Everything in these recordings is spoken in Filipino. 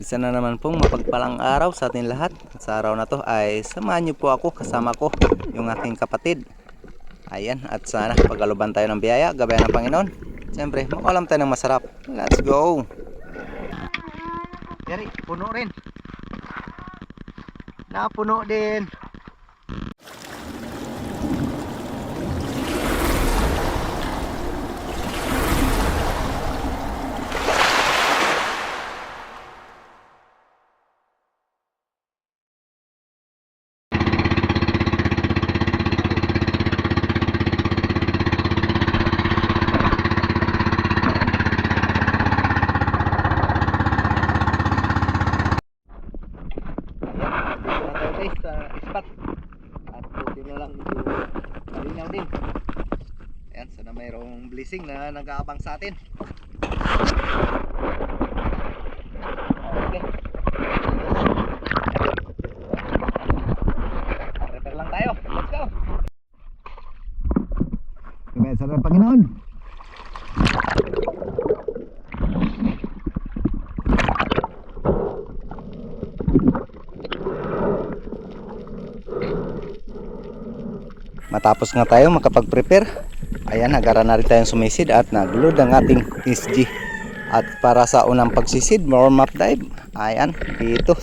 Isa na naman pong mapagpalang araw sa ating lahat. At Sa araw na to ay samahan niyo po ako kasama ko yung aking kapatid. Ayan, at sana pagaluban tayo ng biyaya, gabayan ng Panginoon. Siyempre, makalam tayo ng masarap. Let's go! Yari, puno rin. Napuno din. Dito na tayo guys sa spot. At buti na lang medyo malinaw din. Ayan, sana mayroong blessing na nag-aabang sa atin. Okay. Prepare lang tayo. Let's go! Kaya sa Panginoon. Matapos nga tayo makapag-prepare, ayan, nagara na rin tayong sumisid at nag-load ang ating SG. At para sa unang pagsisid, warm up dive, ayan, dito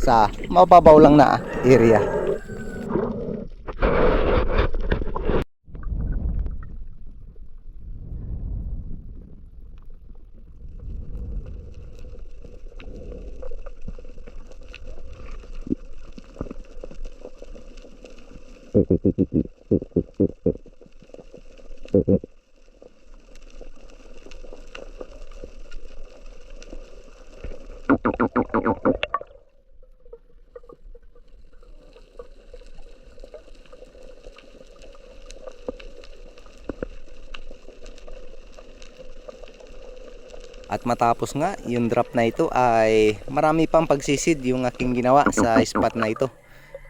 sa mababaw lang na area. At matapos nga, yung drop na ito ay marami pang pagsisid yung aking ginawa sa spot na ito.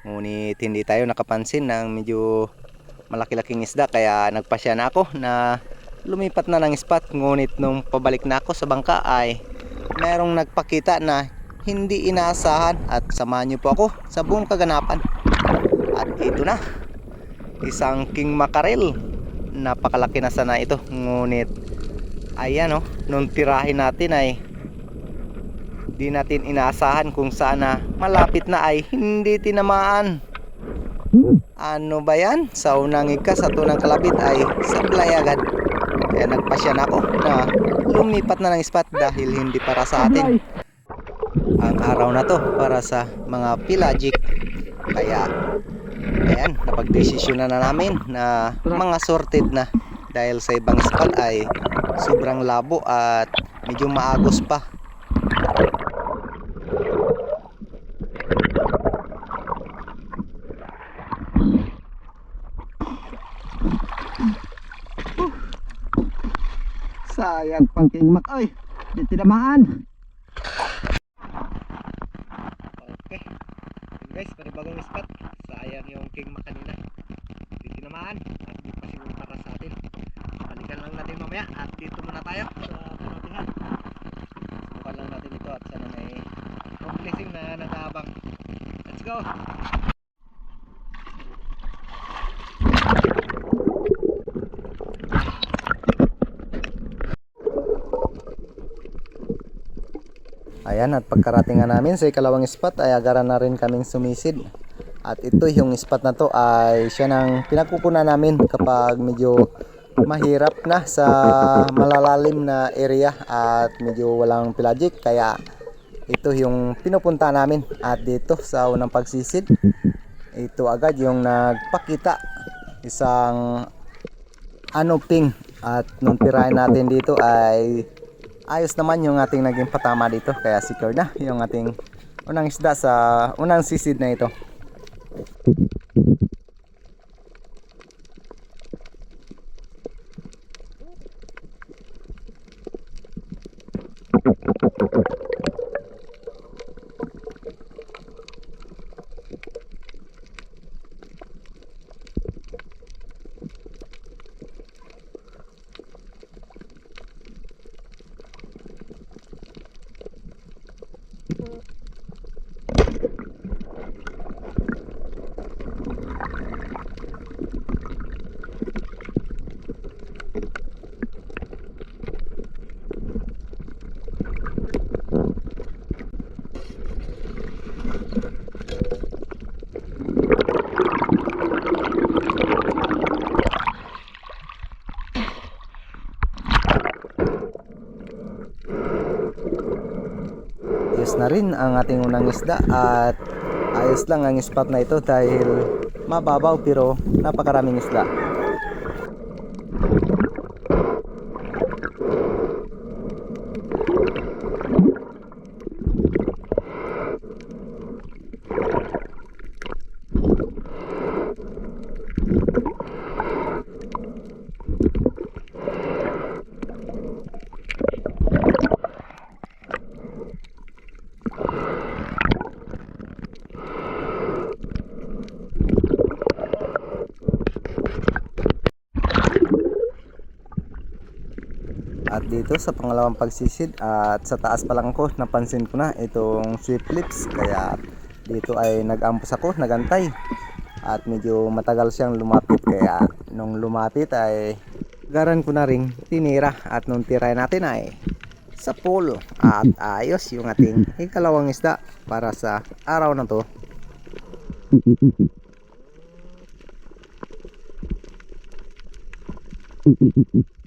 Ngunit hindi tayo nakapansin ng medyo malaki-laking isda kaya nagpasya na ako na lumipat na ng spot. Ngunit nung pabalik na ako sa bangka ay merong nagpakita na hindi inaasahan at samahan niyo po ako sa buong kaganapan. At ito na, isang king mackerel. Napakalaki na sana ito. Ngunit ayan oh, nung tirahin natin ay di natin inaasahan kung saan na malapit na ay hindi tinamaan. Ano ba yan? Sa unang ika sa tunang kalapit ay sablay agad. Kaya nagpasya na ako na lumipat na ng spot dahil hindi para sa atin. Ang araw na to para sa mga pelagic. Kaya ayan, napagdesisyon na, na namin na mga sorted na dahil sa ibang spot ay sobrang labo at medyo maagos pa. Sayang pang King Mac. Ay, di tinamaan. Okay. Guys, panibagong spot. Sayang yung king mac kanina. Hindi tinamaan at di pa siguro para sa atin. Balikan lang natin mamaya at dito muna tayo sa panotihan. Subukan lang natin ito at sana may blessing na nag-aabang. Let's go! Ayan at pagkarating nga namin sa ikalawang spot ay agara na rin kaming sumisid. At ito yung spot na to ay siya ng pinagkukunan namin kapag medyo mahirap na sa malalalim na area at medyo walang pelagic kaya ito yung pinupunta namin. At dito sa unang pagsisid ito agad yung nagpakita isang ano ping at nung tirahin natin dito ay ayos naman yung ating naging patama dito kaya secure na yung ating unang isda sa unang sisid na ito ハハハハ。Na rin ang ating unang isda at ayos lang ang spot na ito dahil mababaw pero napakaraming isda. At dito sa pangalawang pagsisid at sa taas pa lang ko napansin ko na itong sweep lips kaya dito ay nag-ampus ako, nagantay. At medyo matagal siyang lumapit kaya nung lumapit ay garan ko na ring tinira at nung tiray natin ay sa polo at ayos yung ating ikalawang isda para sa araw na to.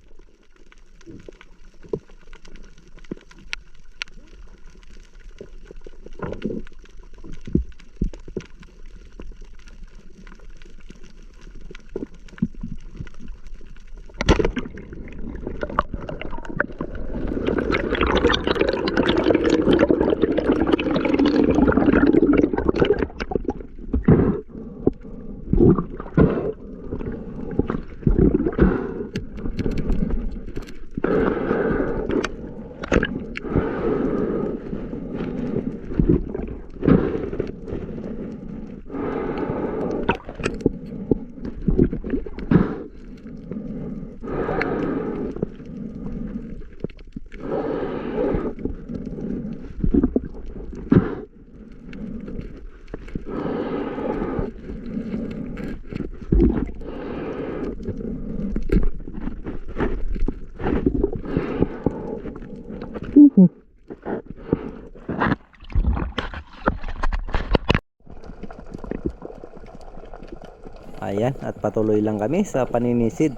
Ayan, at patuloy lang kami sa paninisid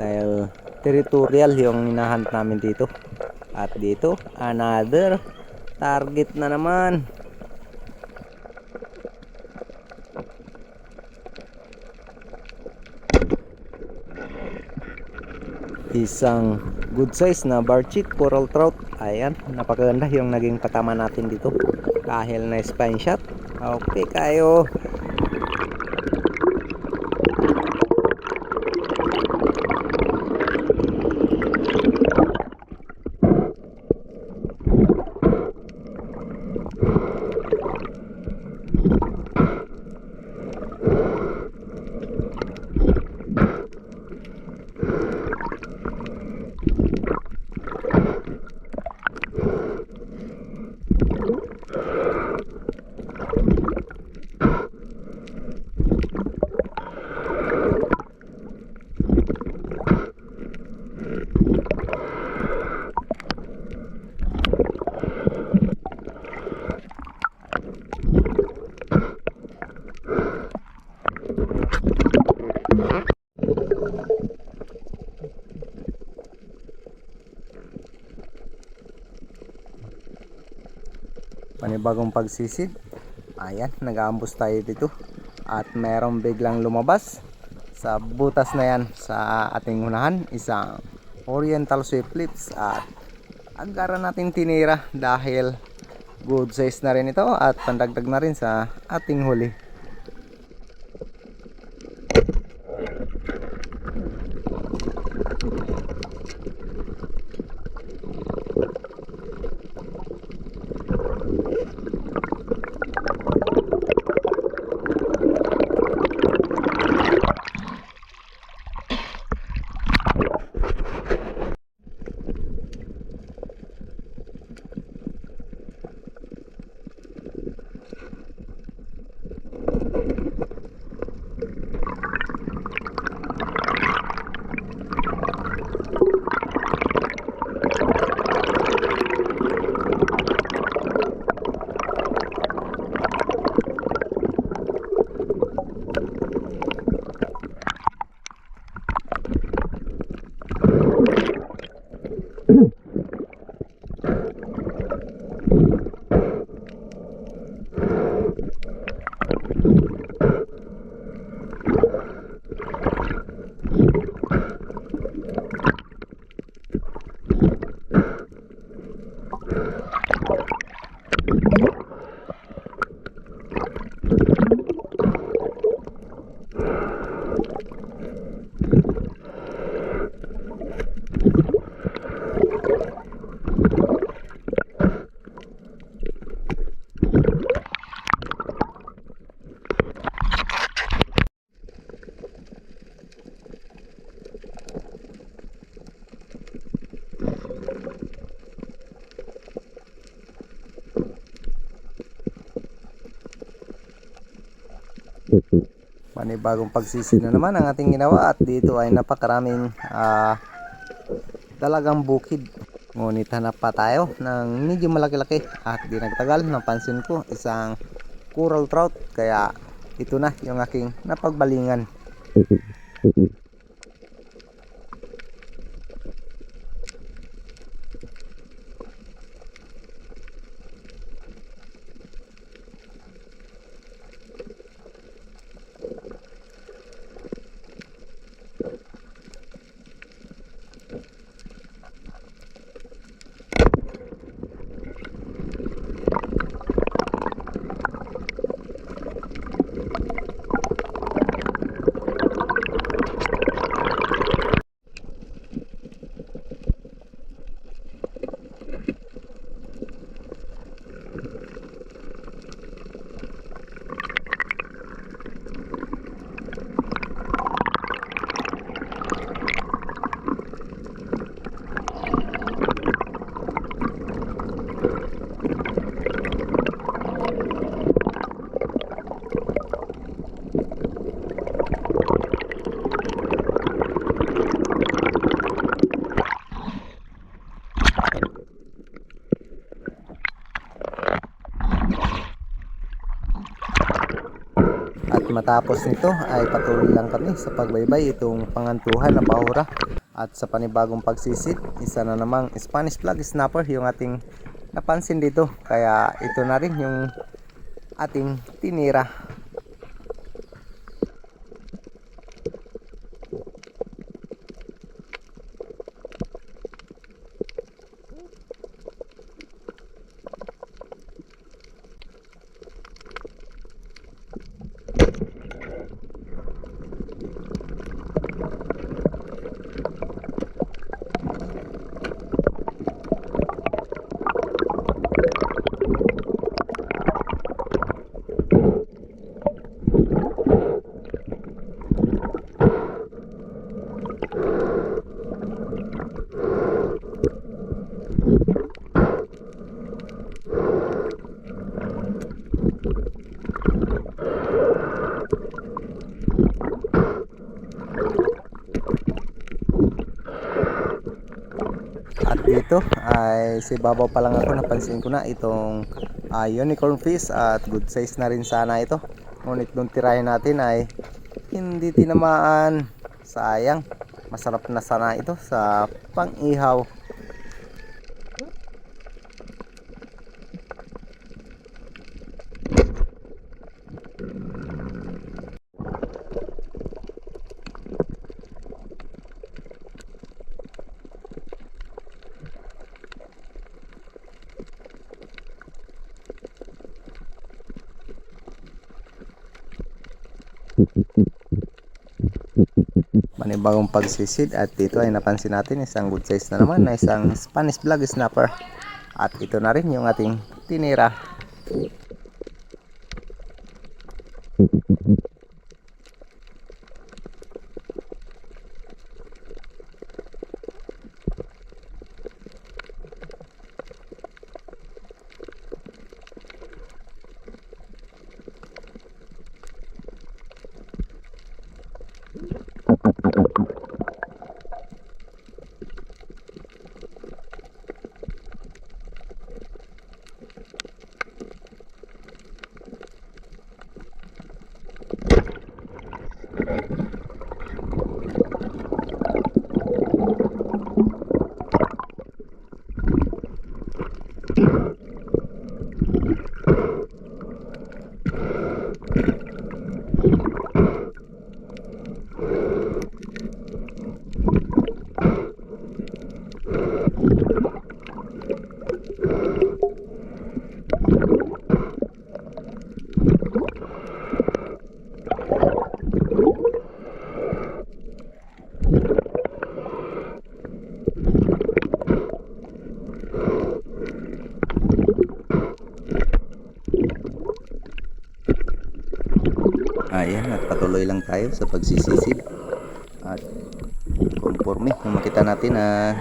dahil territorial yung hinahunt namin dito. At dito, another target na naman. Isang good size na barchik coral trout. Ayan, napakaganda yung naging patama natin dito. Kahil na spine shot. Okay kayo. Panibagong pagsisid ayan nag-aambus tayo dito. At merong biglang lumabas sa butas na yan sa ating unahan isang oriental sweep lips. At agara natin tinira dahil good size na rin ito at pandagdag na rin sa ating huli Panibagong pagsisid na naman ang ating ginawa at dito ay napakaraming ah, dalagang bukid. Ngunit hanap pa tayo ng medyo malaki-laki at di nagtagal napansin ko isang coral trout kaya ito na yung aking napagbalingan. At matapos nito ay patuloy lang kami sa pagbaybay itong pangantuhan na pahura. At sa panibagong pagsisit, isa na namang Spanish flag snapper yung ating napansin dito. Kaya ito na rin yung ating tinira. At dito ay si babaw pa lang ako napansin ko na itong ah, unicorn fish at good size na rin sana ito. Ngunit nung tirahin natin ay hindi tinamaan. Sayang. Masarap na sana ito sa pang-ihaw. Panibagong pagsisid at dito ay napansin natin isang good size na naman na isang Spanish vlog snapper. At ito na rin yung ating tinira. Patuloy lang tayo sa pagsisisid. At conforme, kung makita natin na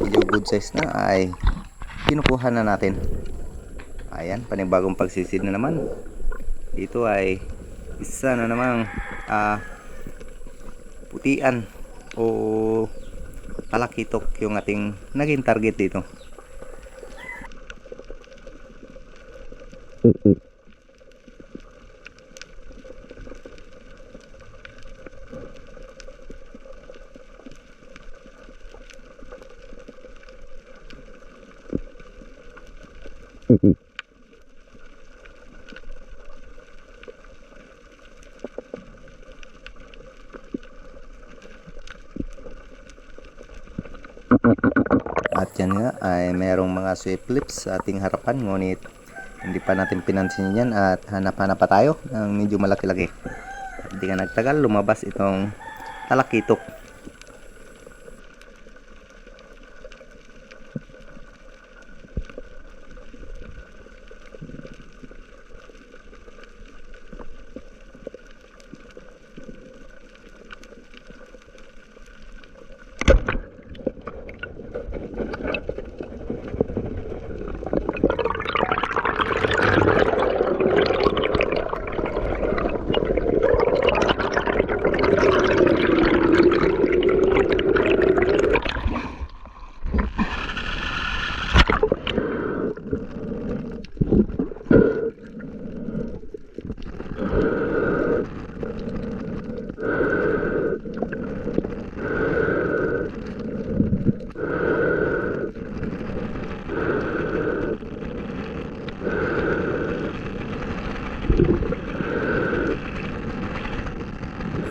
medyo good size na ay kinukuha na natin. Ayan, panibagong pagsisid na naman. Dito ay isa na namang ah, putian o talakitok yung ating naging target dito. At yan nga ay merong mga swift lips sa ating harapan ngunit hindi pa natin pinansin yan at hanap-hanap pa tayo ng medyo malaki-laki. Hindi ka nagtagal lumabas itong talakitok.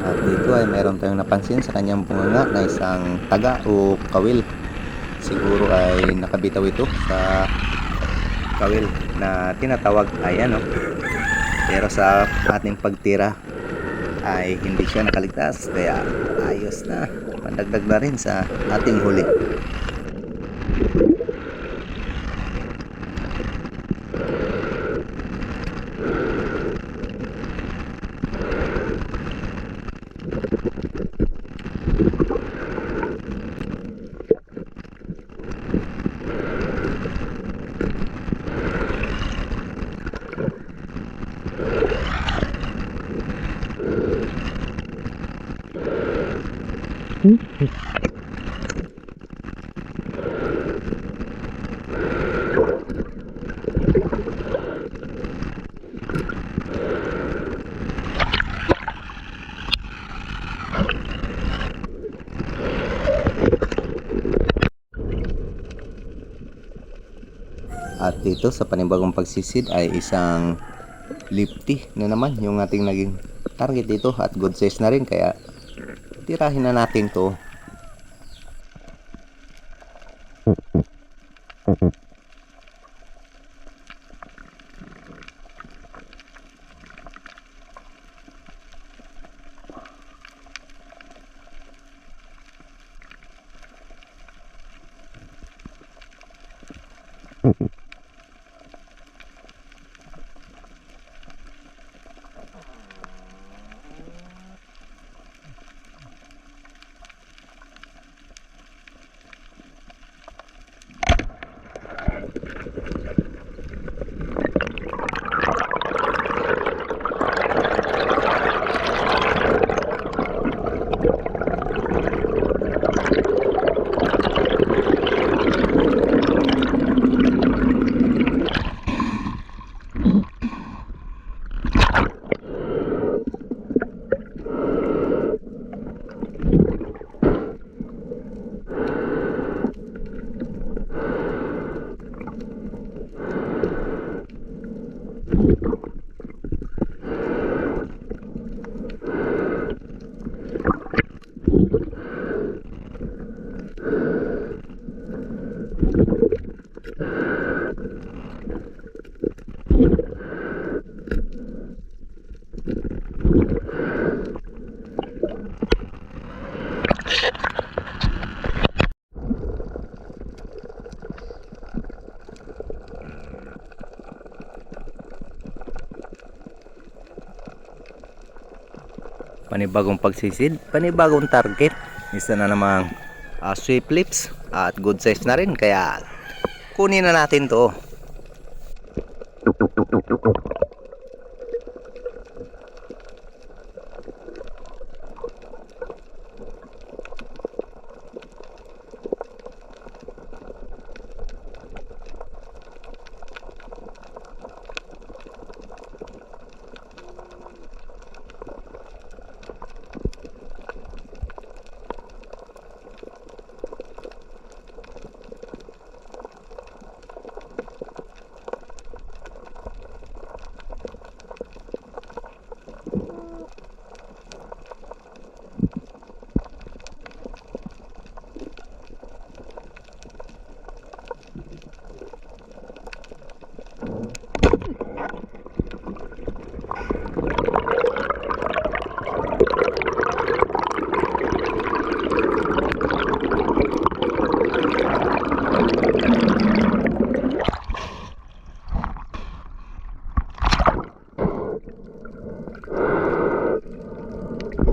At dito tayong napansin sa kanyang bunganga na isang taga o kawil. Siguro ay nakabitaw ito sa kawil na tinatawag ay ano. Pero sa ating pagtira ay hindi siya nakaligtas kaya ayos na pandagdag na rin sa ating huli. At dito sa panibagong pagsisid ay isang lifty na naman yung ating naging target dito at good size na rin. Kaya tirahin na natin to panibagong pagsisid, panibagong target. Isa na namang uh, sweep lips at good size na rin kaya kunin na natin to.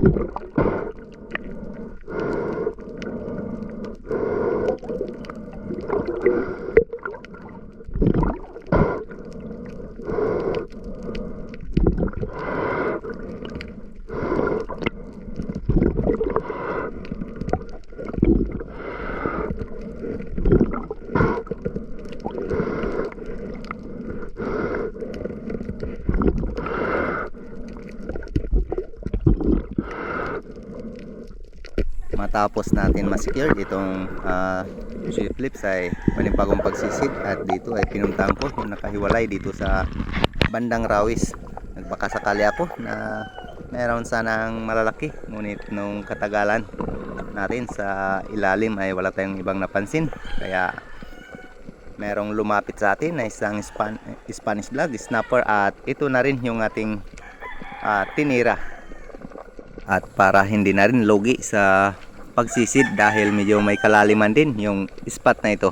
Gracias. Matapos natin ma-secure itong uh, sweep lips ay panibagong pagsisid at dito ay pinuntahan ko yung nakahiwalay dito sa bandang rawis. Nagbaka sakali ako na meron sanang malalaki ngunit nung katagalan natin sa ilalim ay wala tayong ibang napansin. Kaya merong lumapit sa atin na isang Span Spanish vlog snapper at ito na rin yung ating ah, tinira. At para hindi na rin logi sa pagsisid dahil medyo may kalaliman din yung spot na ito.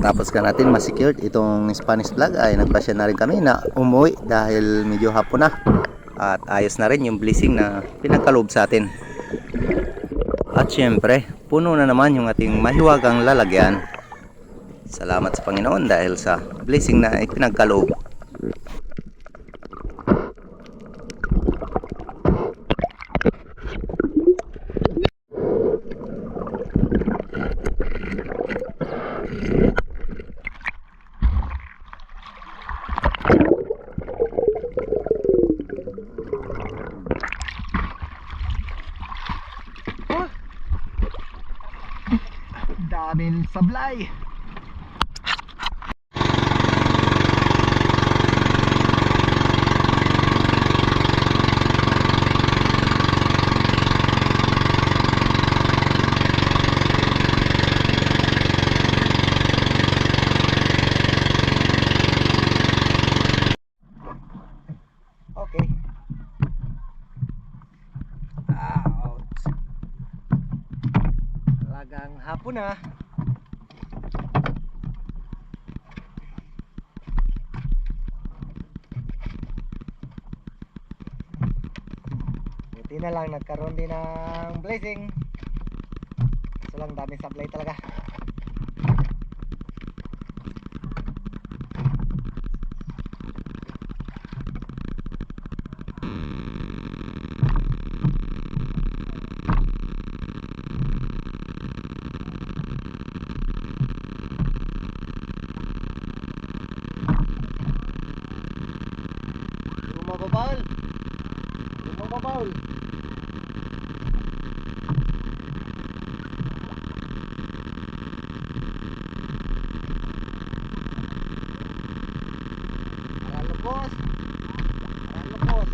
Matapos ka natin ma-secured itong Spanish vlog ay nagpasya na rin kami na umuwi dahil medyo hapon na. At ayos na rin yung blessing na pinagkaloob sa atin. At syempre, puno na naman yung ating mahiwagang lalagyan. Salamat sa Panginoon dahil sa blessing na ipinagkaloob. Daming sablay. Okay. Out. Hapon na. Buti na lang nagkaroon din ng blessing. So lang dami sablay talaga. Rumababal. Rumababal. babaw. Aralukos. Aralukos.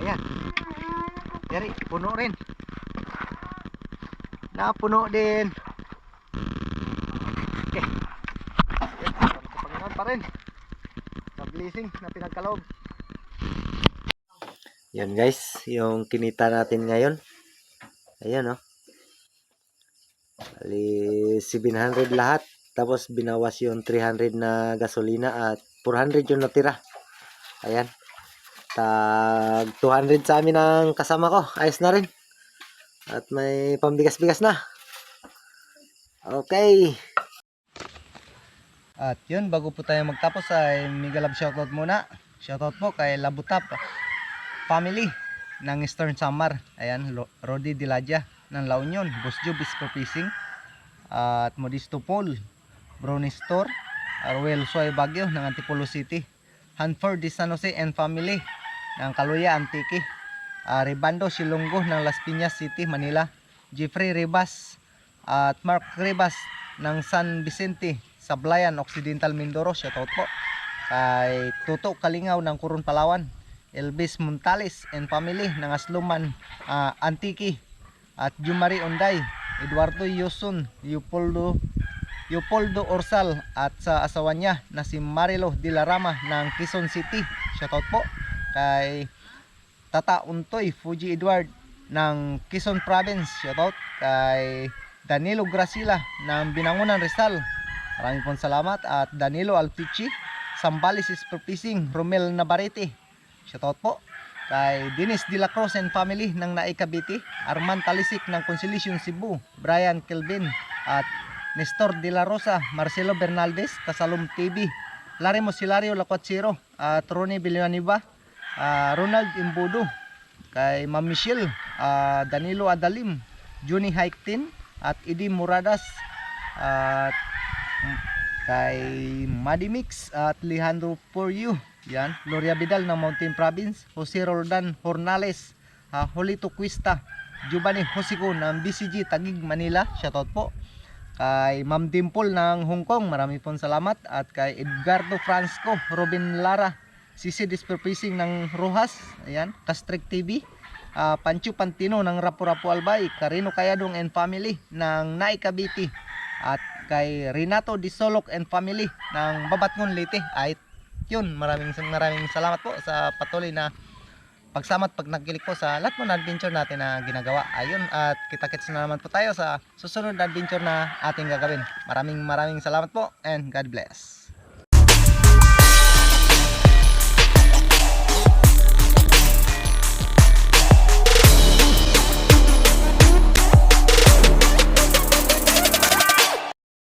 Ayan. Yari, puno rin. Napuno din. Okay. Panginoon pa rin. Sa blessing na pinagkaloob. Yan guys, yung kinita natin ngayon. Ayan oh. Ali 700 lahat. Tapos binawas yung 300 na gasolina at 400 yung natira. Ayan. Tag 200 sa amin ang kasama ko. Ayos na rin. At may pambigas-bigas na. Okay. At yun, bago po tayo magtapos ay mega love shoutout muna. Shoutout po kay Labutap family ng Eastern Samar. Ayan, Rodi Diladja ng La Union. Boss Job is fishing. At Modisto Paul. Brownie Store. Arwel Soy Baguio ng Antipolo City. Hanford de San Jose and family ng Kaluya Antique. Ah, Ribando Silonggo ng Las Piñas City, Manila. Jeffrey Ribas at Mark Ribas ng San Vicente, Sablayan, Occidental Mindoro. Shoutout po. Kay Tuto Kalingaw ng Kurun Palawan. Elvis Montales and family ng Asluman ah, Antique. At Jumari Onday, Eduardo Yusun, Leopoldo Leopoldo Orsal at sa asawa niya na si Marilo Dilarama ng Quezon City. Shoutout po kay Tata Untoy Fuji Edward ng Quezon Province. Shoutout kay Danilo Gracila ng Binangunan Rizal. Maraming pong salamat at Danilo Alpichi Sambales is Fishing Romel Navarrete. Shoutout po kay Dennis De La Cruz and family ng Naik Cavite, Arman Talisik ng Consolation Cebu, Brian Kelvin at Nestor De La Rosa, Marcelo Bernaldez, Kasalom TV, Larry Mosilario Lacuatsiro, at Ronnie Villanueva, ah, Ronald Imbudo, kay Ma'am Michelle, ah, Danilo Adalim, Juni Haiktin, at Idi Muradas, at mm, kay Madimix at Alejandro For You. Yan, Gloria Vidal ng Mountain Province, Jose Roldan Hornales, uh, Holito Cuista, Giovanni Hosico ng BCG Tagig Manila. Shoutout po. Kay Ma'am Dimple ng Hong Kong, marami pong salamat. At kay Edgardo Francisco, Robin Lara, Sisi Disperfacing ng Rojas, ayan, Castrek TV, ah, Pancho Pantino ng Rapu-Rapu Albay, Carino Kayadong and family ng Naikabiti, at kay Renato Disolok and family ng Babatngon Leyte. Ay, yun, maraming maraming salamat po sa patuloy na pagsama at pag nagkilik po sa lahat mo na adventure natin na ginagawa. Ayun, at kita-kits na naman po tayo sa susunod na adventure na ating gagawin. Maraming maraming salamat po and God bless.